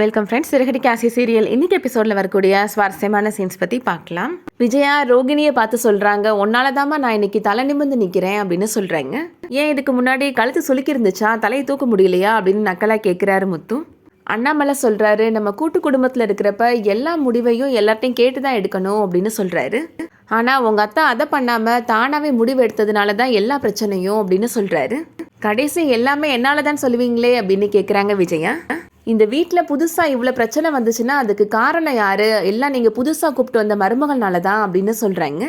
Welcome friends சிறகடி காசி serial இன்னைக்கு எபிசோடில் வரக்கூடிய சுவாரஸ்யமான சீன்ஸ் பற்றி பார்க்கலாம். விஜயா ரோகிணியை பார்த்து சொல்கிறாங்க உன்னால தாம்மா நான் இன்னைக்கு தலை நிமிர்ந்து நிற்கிறேன் அப்படின்னு சொல்கிறாங்க ஏன் இதுக்கு முன்னாடி கழுத்து சுலுக்கி இருந்துச்சா? தலையை தூக்க முடியலையா? அப்படின்னு நக்கலாக கேட்குறாரு முத்து. அண்ணாமலை சொல்கிறாரு நம்ம கூட்டு குடும்பத்தில் இருக்கிறப்ப எல்லா முடிவையும் எல்லார்ட்டையும் கேட்டு தான் எடுக்கணும் அப்படின்னு சொல்கிறாரு ஆனால் உங்கள் அத்தா அதை பண்ணாமல் தானாகவே முடிவு எடுத்ததுனால தான் எல்லா பிரச்சனையும் அப்படின்னு சொல்கிறாரு கடைசி எல்லாமே என்னால் தான் சொல்லுவீங்களே அப்படின்னு கேட்குறாங்க விஜயா. இந்த வீட்டில் புதுசாக இவ்வளோ பிரச்சனை வந்துச்சுன்னா அதுக்கு காரணம் யார்? எல்லாம் நீங்கள் புதுசாக கூப்பிட்டு வந்த மருமகள்னால தான் அப்படின்னு சொல்கிறாங்க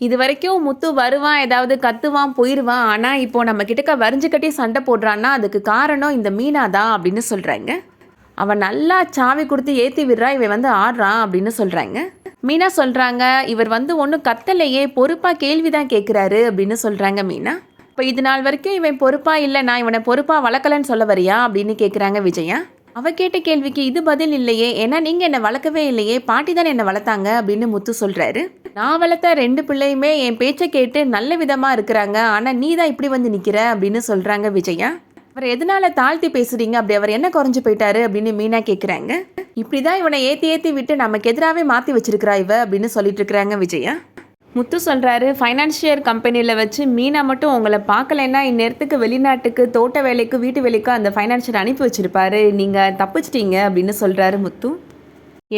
இது வரைக்கும் முத்து வருவான் ஏதாவது கத்துவான் போயிடுவான் ஆனால் இப்போ நம்ம கிட்டக்க வரிஞ்சு கட்டி சண்டை போடுறான்னா அதுக்கு காரணம் இந்த மீனா தான் அப்படின்னு சொல்கிறாங்க அவன் நல்லா சாவி கொடுத்து ஏற்றி விடுறா இவன் வந்து ஆடுறான் அப்படின்னு சொல்கிறாங்க மீனா சொல்கிறாங்க இவர் வந்து ஒன்றும் கத்தலையே பொறுப்பாக கேள்வி தான் கேட்குறாரு அப்படின்னு சொல்கிறாங்க மீனா. இப்போ இது நாள் வரைக்கும் இவன் பொறுப்பாக இல்லை நான் இவனை பொறுப்பாக வளர்க்கலன்னு சொல்ல வரியா அப்படின்னு கேட்குறாங்க விஜயா. அவ கேட்ட கேள்விக்கு இது பதில் இல்லையே ஏன்னா நீங்கள் என்னை வளர்க்கவே இல்லையே பாட்டி தான் என்னை வளர்த்தாங்க அப்படின்னு முத்து சொல்கிறாரு நான் வளர்த்த ரெண்டு பிள்ளையுமே என் பேச்சை கேட்டு நல்ல விதமாக இருக்கிறாங்க ஆனால் நீ தான் இப்படி வந்து நிற்கிற அப்படின்னு சொல்கிறாங்க விஜயா. அவர் எதனால தாழ்த்தி பேசுறீங்க? அப்படி அவர் என்ன குறைஞ்சு போயிட்டாரு அப்படின்னு மீனா கேட்குறாங்க இப்படி தான் இவனை ஏற்றி ஏற்றி விட்டு நமக்கு எதிராகவே மாற்றி வச்சிருக்கிறா இவ அப்படின்னு சொல்லிட்டு இருக்கிறாங்க விஜயா. முத்து சொல்கிறாரு ஃபைனான்ஷியர் கம்பெனியில் வச்சு மீனா மட்டும் உங்களை பார்க்கலைன்னா இந்நேரத்துக்கு வெளிநாட்டுக்கு தோட்ட வேலைக்கு வீட்டு வேலைக்கு அந்த ஃபைனான்ஷியர் அனுப்பி வச்சுருப்பாரு. நீங்கள் தப்பிச்சிட்டீங்க அப்படின்னு சொல்கிறாரு முத்து.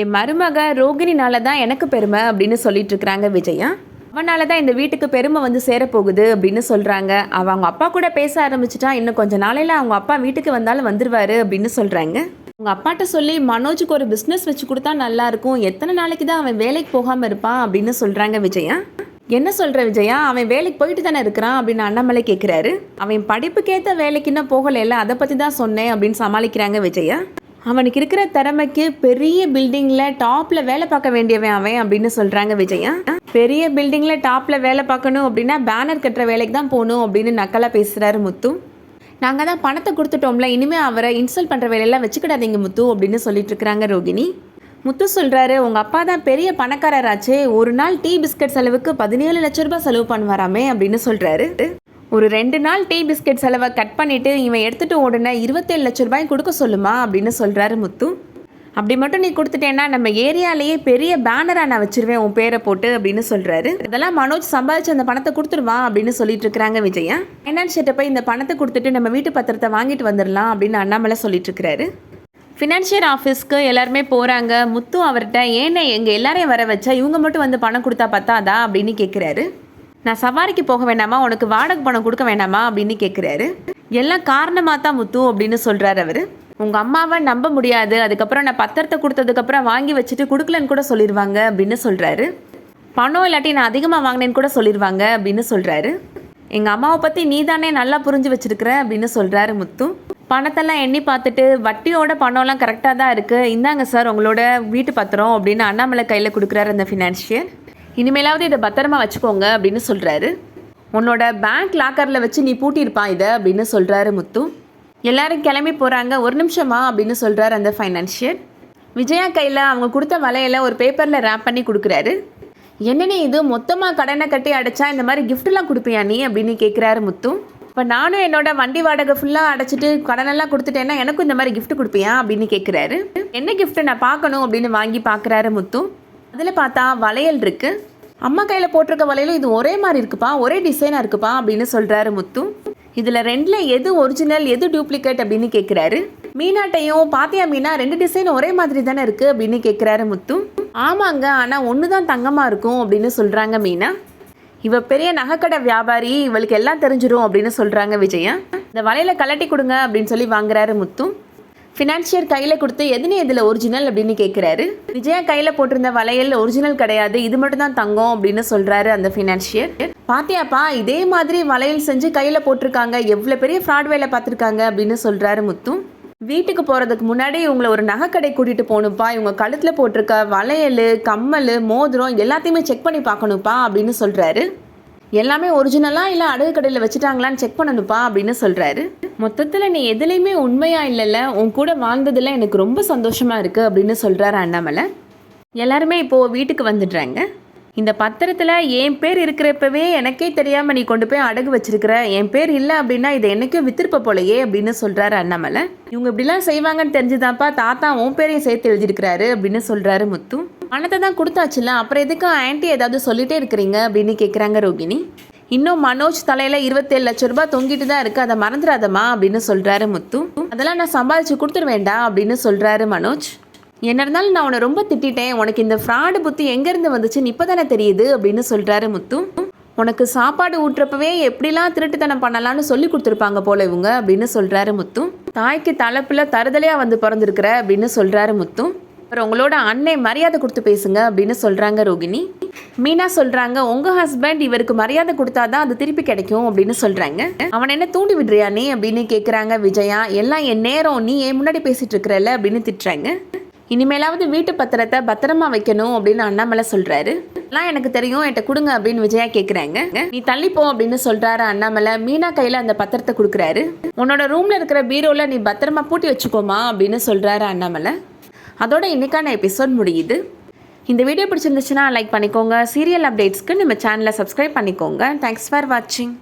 என் மருமக ரோகிணினால தான் எனக்கு பெருமை அப்படின்னு சொல்லிட்டு இருக்கிறாங்க விஜயா. அவனால தான் இந்த வீட்டுக்கு பெருமை வந்து சேரப்போகுது அப்படின்னு சொல்கிறாங்க அவ அவங்க அப்பா கூட பேச ஆரம்பிச்சிட்டா இன்னும் கொஞ்ச நாளையில் அவங்க அப்பா வீட்டுக்கு வந்தாலும் வந்துருவாரு அப்படின்னு சொல்கிறாங்க உங்கள் அப்பாட்ட சொல்லி மனோஜுக்கு ஒரு பிஸ்னஸ் வச்சு கொடுத்தா நல்லா இருக்கும். எத்தனை நாளைக்கு தான் அவன் வேலைக்கு போகாமல் இருப்பான்? அப்படின்னு சொல்கிறாங்க விஜயா. என்ன சொல்கிற விஜயா? அவன் வேலைக்கு போயிட்டு தானே இருக்கிறான் அப்படின்னு அண்ணாமலை கேட்குறாரு அவன் படிப்புக்கேற்ற வேலைக்கு இன்னும் போகலைல்ல அதை பற்றி தான் சொன்னேன் அப்படின்னு சமாளிக்கிறாங்க விஜயா. அவனுக்கு இருக்கிற திறமைக்கு பெரிய பில்டிங்கில் டாப்பில் வேலை பார்க்க வேண்டியவன் அவன் அப்படின்னு சொல்கிறாங்க விஜயா. பெரிய பில்டிங்கில் டாப்பில் வேலை பார்க்கணும் அப்படின்னா பேனர் கட்டுற வேலைக்கு தான் போகணும் அப்படின்னு நக்கலாக பேசுகிறாரு முத்து. நாங்கள் தான் பணத்தை கொடுத்துட்டோம்ல இனிமேல் அவரை இன்ஸ்டால் பண்ணுற வேலையெல்லாம் வச்சுக்கிடாதீங்க முத்து அப்படின்னு சொல்லிட்டு இருக்கிறாங்க ரோகிணி. முத்து சொல்கிறாரு உங்கள் அப்பா தான் பெரிய பணக்காரராச்சே ஒரு நாள் டீ பிஸ்கட் செலவுக்கு பதினேழு லட்ச ரூபாய் செலவு பண்ணுவாராமே அப்படின்னு சொல்கிறாரு ஒரு ரெண்டு நாள் டீ பிஸ்கட் செலவை கட் பண்ணிவிட்டு இவன் எடுத்துகிட்டு ஓடுன இருபத்தேழு லட்ச ரூபாய் கொடுக்க சொல்லுமா அப்படின்னு சொல்கிறாரு முத்து. அப்படி மட்டும் நீ கொடுத்துட்டேன்னா நம்ம ஏரியாலேயே பெரிய பேனராக நான் வச்சிருவேன் உன் பேரை போட்டு அப்படின்னு சொல்கிறாரு இதெல்லாம் மனோஜ் சம்பாதிச்சு அந்த பணத்தை கொடுத்துருவான் அப்படின்னு சொல்லிட்டு இருக்கிறாங்க விஜயா. ஃபைனான்ஸ் போய் இந்த பணத்தை கொடுத்துட்டு நம்ம வீட்டு பத்திரத்தை வாங்கிட்டு வந்துடலாம் அப்படின்னு அண்ணாமலை சொல்லிட்டு இருக்கிறாரு. ஃபினான்ஷியல் ஆஃபீஸ்க்கு எல்லாருமே போகிறாங்க முத்து அவர்கிட்ட ஏன்னா எங்கள் எல்லாரையும் வர வச்சா இவங்க மட்டும் வந்து பணம் கொடுத்தா பத்தாதா? அப்படின்னு கேட்குறாரு நான் சவாரிக்கு போக வேண்டாமா? உனக்கு வாடகை பணம் கொடுக்க வேண்டாமா? அப்படின்னு கேட்குறாரு எல்லாம் காரணமாக தான் முத்து அப்படின்னு சொல்கிறார் அவர். உங்கள் அம்மாவை நம்ப முடியாது. அதுக்கப்புறம் நான் பத்திரத்தை கொடுத்ததுக்கப்புறம் வாங்கி வச்சுட்டு கொடுக்கலன்னு கூட சொல்லிடுவாங்க அப்படின்னு சொல்கிறாரு பணம் இல்லாட்டி நான் அதிகமாக வாங்கினேன்னு கூட சொல்லிடுவாங்க அப்படின்னு சொல்கிறாரு எங்கள் அம்மாவை பற்றி நீ தானே நல்லா புரிஞ்சு வச்சுருக்குற அப்படின்னு சொல்கிறாரு முத்து. பணத்தெல்லாம் எண்ணி பார்த்துட்டு வட்டியோட பணம்லாம் கரெக்டாக தான் இருக்குது இந்தாங்க சார் உங்களோட வீட்டு பத்திரம் அப்படின்னு அண்ணாமலை கையில் கொடுக்குறாரு அந்த ஃபினான்ஷியர் இனிமேலாவது இதை பத்திரமா வச்சுக்கோங்க அப்படின்னு சொல்கிறாரு உன்னோட பேங்க் லாக்கரில் வச்சு நீ பூட்டியிருப்பான் இதை அப்படின்னு சொல்கிறாரு முத்து. எல்லாரும் கிளம்பி போகிறாங்க ஒரு நிமிஷமா அப்படின்னு சொல்கிறாரு அந்த ஃபைனான்ஷியர் விஜயா கையில் அவங்க கொடுத்த வலையில் ஒரு பேப்பரில் ரேப் பண்ணி கொடுக்குறாரு. என்னென்ன இது? மொத்தமாக கடனை கட்டி அடைச்சா இந்த மாதிரி கிஃப்ட்லாம் கொடுப்பியா நீ? அப்படின்னு கேட்குறாரு முத்து. இப்போ நானும் என்னோட வண்டி வாடகை ஃபுல்லாக அடைச்சிட்டு கடனெல்லாம் கொடுத்துட்டேன்னா எனக்கும் இந்த மாதிரி கிஃப்ட் கொடுப்பியா? அப்படின்னு கேட்குறாரு என்ன கிஃப்ட்டை நான் பார்க்கணும் அப்படின்னு வாங்கி பார்க்குறாரு முத்து. அதில் பார்த்தா வளையல் இருக்குது அம்மா கையில் போட்டிருக்க வளையலும் இது ஒரே மாதிரி இருக்குப்பா ஒரே டிசைனாக இருக்குப்பா அப்படின்னு சொல்கிறாரு முத்து. இதில் ரெண்டில் எது ஒரிஜினல் எது டூப்ளிகேட் அப்படின்னு கேட்குறாரு மீனாட்டையும் பாத்தியா மீனா ரெண்டு டிசைன் ஒரே மாதிரி தானே இருக்குது அப்படின்னு கேட்குறாரு முத்து. ஆமாங்க ஆனால் ஒன்று தான் தங்கமாக இருக்கும் அப்படின்னு சொல்கிறாங்க மீனா. இவ பெரிய நகைக்கடை வியாபாரி இவளுக்கு எல்லாம் தெரிஞ்சிடும் அப்படின்னு சொல்கிறாங்க விஜயா. இந்த வலையில் கலட்டி கொடுங்க அப்படின்னு சொல்லி வாங்குறாரு முத்து. ஃபினான்ஷியர் கையில் கொடுத்து எதுனே இதில் ஒரிஜினல் அப்படின்னு கேட்குறாரு விஜயா கையில் போட்டிருந்த வளையல் ஒரிஜினல் கிடையாது. இது மட்டும் தான் தங்கம் அப்படின்னு சொல்கிறாரு அந்த ஃபினான்ஷியர் பாத்தியாப்பா இதே மாதிரி வளையல் செஞ்சு கையில் போட்டிருக்காங்க. எவ்வளோ பெரிய ஃப்ராட் வேலை பார்த்துருக்காங்க அப்படின்னு சொல்கிறாரு முத்து. வீட்டுக்கு போகிறதுக்கு முன்னாடி இவங்களை ஒரு நகைக்கடை கூட்டிகிட்டு போகணும்ப்பா. இவங்க கழுத்தில் போட்டிருக்க வளையல் கம்மல் மோதிரம் எல்லாத்தையுமே செக் பண்ணி பார்க்கணும்ப்பா அப்படின்னு சொல்கிறாரு எல்லாமே ஒரிஜினலாக இல்லை அடகு கடையில் வச்சுட்டாங்களான்னு செக் பண்ணணும்ப்பா அப்படின்னு சொல்கிறாரு மொத்தத்தில் நீ எதுலேயுமே உண்மையாக இல்லைல்ல உன் கூட வாழ்ந்ததில் எனக்கு ரொம்ப சந்தோஷமாக இருக்குது அப்படின்னு சொல்கிறாரு அண்ணாமலை. எல்லாருமே இப்போது வீட்டுக்கு வந்துடுறாங்க. இந்த பத்திரத்தில் என் பேர் இருக்கிறப்பவே எனக்கே தெரியாமல் நீ கொண்டு போய் அடகு வச்சிருக்கிற என் பேர் இல்லை அப்படின்னா இதை என்னைக்கும் வித்திருப்ப போலையே அப்படின்னு சொல்கிறாரு அண்ணாமலை. இவங்க இப்படிலாம் செய்வாங்கன்னு தெரிஞ்சுதான்ப்பா தாத்தா உன் பேரையும் சேர்த்து எழுதியிருக்கிறாரு அப்படின்னு சொல்கிறாரு முத்து. பணத்தை தான் கொடுத்தாச்சுல அப்புறம் எதுக்கு ஆன்ட்டி ஏதாவது சொல்லிட்டே இருக்கிறீங்க அப்படின்னு கேட்குறாங்க ரோகிணி. இன்னும் மனோஜ் தலையில் இருபத்தேழு லட்ச ரூபாய் தொங்கிட்டு தான் இருக்கு அதை மறந்துடாதம்மா அப்படின்னு சொல்கிறாரு முத்து. அதெல்லாம் நான் சம்பாதிச்சு கொடுத்துருவேண்டா அப்படின்னு சொல்கிறாரு மனோஜ். என்ன இருந்தாலும் நான் உன்னை ரொம்ப திட்டிட்டேன் உனக்கு இந்த ஃப்ராடு புத்தி எங்கேருந்து வந்துச்சுன்னு இப்போ தானே தெரியுது அப்படின்னு சொல்கிறாரு முத்து. உனக்கு சாப்பாடு ஊட்டுறப்பவே எப்படிலாம் திருட்டுத்தனம் பண்ணலாம்னு சொல்லி கொடுத்துருப்பாங்க போல இவங்க அப்படின்னு சொல்கிறாரு முத்து. தாய்க்கு தலைப்பில் தருதலையாக வந்து பிறந்திருக்கிற அப்படின்னு சொல்கிறாரு முத்து. அப்புறம் உங்களோட அன்னை மரியாதை கொடுத்து பேசுங்க அப்படின்னு சொல்கிறாங்க ரோகிணி. மீனா சொல்கிறாங்க உங்கள் ஹஸ்பண்ட் இவருக்கு மரியாதை கொடுத்தாதான் அது திருப்பி கிடைக்கும் அப்படின்னு சொல்கிறாங்க அவன் என்ன தூண்டி விடுறியா நீ? அப்படின்னு கேட்குறாங்க விஜயா. எல்லாம் என் நேரம் நீ ஏன் முன்னாடி பேசிட்டு இருக்கிறல்ல அப்படின்னு திட்டுறாங்க. இனிமேலாவது வீட்டு பத்திரத்தை பத்திரமா வைக்கணும் அப்படின்னு அண்ணாமலை சொல்றாரு. எல்லாம் எனக்கு தெரியும் என்கிட்ட கொடுங்க அப்படின்னு விஜயா கேட்குறாங்க நீ தள்ளிப்போ அப்படின்னு சொல்றாரு அண்ணாமலை மீனா கையில அந்த பத்திரத்தை கொடுக்குறாரு. உன்னோட ரூம்ல இருக்கிற பீரோல நீ பத்திரமா பூட்டி வச்சுக்கோமா அப்படின்னு சொல்றாரு அண்ணாமலை அதோட இன்றைக்கான எபிசோட் முடியுது. இந்த வீடியோ பிடிச்சிருந்துச்சுன்னா லைக் பண்ணிக்கோங்க. சீரியல் அப்டேட்ஸ்க்கு நம்ம சேனலை சப்ஸ்கிரைப் பண்ணிக்கோங்க. தேங்க்ஸ் ஃபார் வாட்சிங்